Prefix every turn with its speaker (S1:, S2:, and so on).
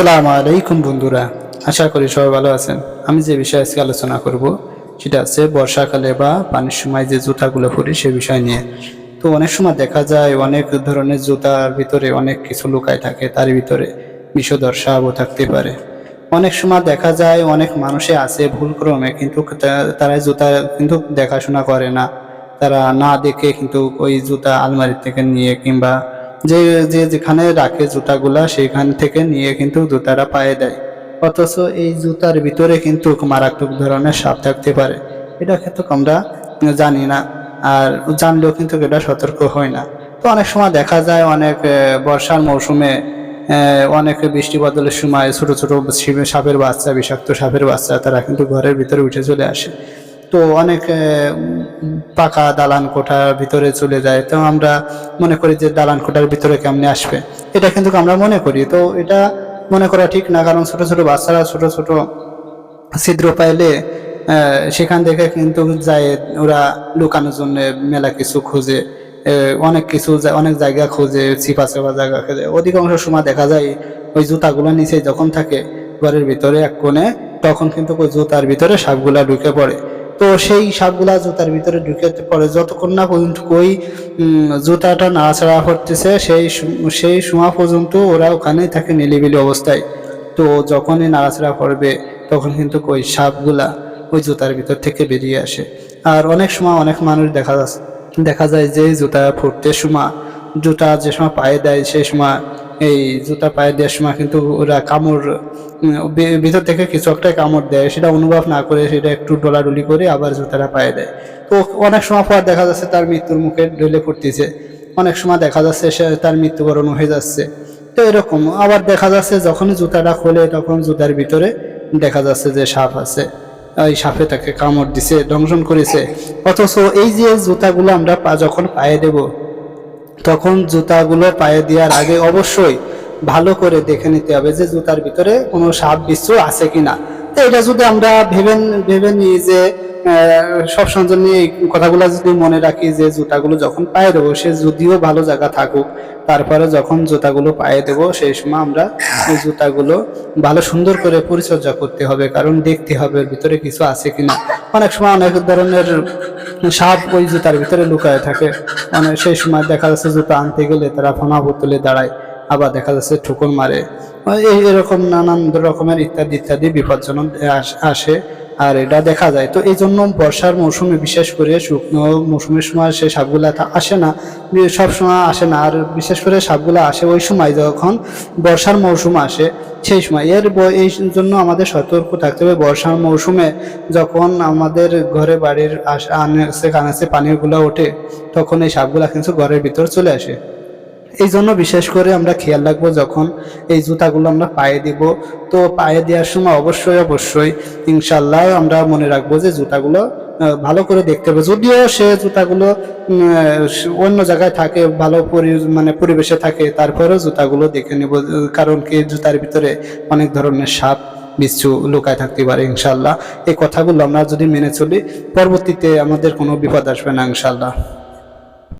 S1: আসসালামু আলাইকুম বন্ধুরা, আশা করি সবাই ভালো আছেন। আমি যে বিষয়ে আজকে আলোচনা করব, সেটা হচ্ছে বর্ষাকালে বা পানির সময় যে জুতাগুলো পরি সে বিষয় নিয়ে। তো অনেক সময় দেখা যায় অনেক ধরনের জুতার ভিতরে অনেক কিছু লুকায় থাকে, তার ভিতরে বিষধর সাপও থাকতে পারে। অনেক সময় দেখা যায় অনেক মানুষে আছে ভুলক্রমে, কিন্তু তারা জুতা কিন্তু দেখাশোনা করে না। তারা না দেখে কিন্তু ওই জুতা আলমারি থেকে নিয়ে কিংবা যে যে যেখানে রাখে জুতাগুলা, সেখান থেকে নিয়ে কিন্তু জুতাটা পায়ে দেয়। অথচ এই জুতার ভিতরে কিন্তু মারাত্মক ধরনের সাপ থাকতে পারে। এটা কিন্তু আমরা জানি না, আর জানলেও কিন্তু এটা সতর্ক হয় না। তো অনেক সময় দেখা যায় অনেক বর্ষার মৌসুমে অনেক বৃষ্টি বদলের সময় ছোট ছোট সাপের বাচ্চা, বিষাক্ত সাপের বাচ্চা, তারা কিন্তু ঘরের ভিতরে উঠে চলে আসে। তো অনেক পাকা দালান কোঠার ভিতরে চলে যায়। তো আমরা মনে করি যে দালান কোঠার ভিতরে কেমনে আসবে? এটা কিন্তু আমরা মনে করি। তো এটা মনে করা ঠিক না, কারণ ছোট ছোট বাচ্চারা ছোট ছোট ছিদ্র পাইলে সেখান থেকে কিন্তু যায় ওরা লুকানোর জন্য মেলা কিছু খুঁজে। অনেক কিছু অনেক জায়গা খোঁজে চিপা চাপা জায়গা খোঁজে। অধিকাংশ সময় দেখা যায় ওই জুতাগুলো নিচে যখন থাকে, ঘরের ভিতরে এক কোণে, তখন কিন্তু ওই জুতার ভিতরে সাপগুলা ঢুকে পড়ে। তো সেই সাপগুলা জুতার ভিতরে ঢুকে পড়ে। যতক্ষণ না পর্যন্ত ওই জুতাটা নাড়াচাড়া করতেছে, সেই সেই সময় পর্যন্ত ওরা ওখানেই থাকে নিলিবিলি অবস্থায়। তো যখনই নাড়াচাড়া করবে, তখন কিন্তু ওই সাপগুলা ওই জুতার ভিতর থেকে বেরিয়ে আসে। আর অনেক সময় অনেক মানুষ দেখা যাচ্ছে দেখা যায় যে জুতা ফুটতে সময়, জুতা যে সময় পায়ে দেয়, সেই সময় এই জুতা পায়ে সময় কিন্তু ওরা কামড় ভিতর থেকে কিছু একটা কামড় দেয়, সেটা অনুভব না করে সেটা একটু ডলাডুলি করে আবার জুতাটা পায়ে দেয়। তো অনেক সময় পর দেখা যাচ্ছে তার মৃত্যুর মুখে ঢলে পড়তেছে। অনেক সময় দেখা যাচ্ছে সে তার মৃত্যুবরণ হয়ে যাচ্ছে। তো এরকম আবার দেখা যাচ্ছে যখনই জুতাটা খোলে তখন জুতার ভিতরে দেখা যাচ্ছে যে সাপ আছে। এই সাপে তাকে কামড় দিছে, দংশন করেছে। অথচ এই যে জুতাগুলো আমরা যখন পায়ে দেব তখন জুতাগুলো পায়ে দেওয়ার আগে অবশ্যই ভালো করে দেখে নিতে হবে যে জুতার ভিতরে কোনো সাপ বিচ্ছু আছে কিনা। তো এটা যদি আমরা ভেবে ভেবে নিই যে সব জন্য এই কথাগুলো যদি মনে রাখি যে জুতাগুলো যখন পায়ে দেবো, সে যদিও ভালো জায়গা থাকুক, তারপরে যখন জুতাগুলো পায়ে দেবো সেই সময় আমরা ওই জুতাগুলো ভালো সুন্দর করে পরিচর্যা করতে হবে, কারণ দেখতে হবে ভিতরে কিছু আছে কিনা। অনেক সময় অনেক ধরনের সাপ ওই জুতার ভিতরে লুকায় থাকে। মানে সেই সময় দেখা যাচ্ছে জুতা আনতে গেলে তারা ফোনা বোতলে দাঁড়ায়, আবার দেখা যাচ্ছে ঠুকুর মারে। এই এরকম নানান রকমের ইত্যাদি ইত্যাদি বিপজ্জনক আসে। আর এটা দেখা যায়। তো এই জন্য বর্ষার মৌসুমে বিশেষ করে শুকনো মৌসুমের সময় সে সাপগুলা আসে না সব সময় আসে না। আর বিশেষ করে সাপগুলা আসে ওই সময় যখন বর্ষার মৌসুম আসে, সেই সময়। এর এই জন্য আমাদের সতর্ক থাকতে হবে। বর্ষার মৌসুমে যখন আমাদের ঘরে বাড়ির আনাচে কানাচে পানিগুলো ওঠে, তখন এই সাপগুলা কিন্তু ঘরের ভিতর চলে আসে। এই জন্য বিশেষ করে আমরা খেয়াল রাখব যখন এই জুতাগুলো আমরা পায়ে দিব। তো পায়ে দেওয়ার সময় অবশ্যই অবশ্যই ইনশাল্লাহ আমরা মনে রাখব যে জুতাগুলো ভালো করে দেখতে হবে। যদিও সে জুতাগুলো অন্য জায়গায় থাকে, ভালো পরি মানে পরিবেশে থাকে, তারপরেও জুতাগুলো দেখে নেব, কারণ কি জুতার ভিতরে অনেক ধরনের সাপ, বিচ্ছু লুকায় থাকতে পারে ইনশাল্লাহ এই কথাগুলো আমরা যদি মেনে চলি, পরবর্তীতে আমাদের কোনো বিপদ আসবে না ইনশাল্লাহ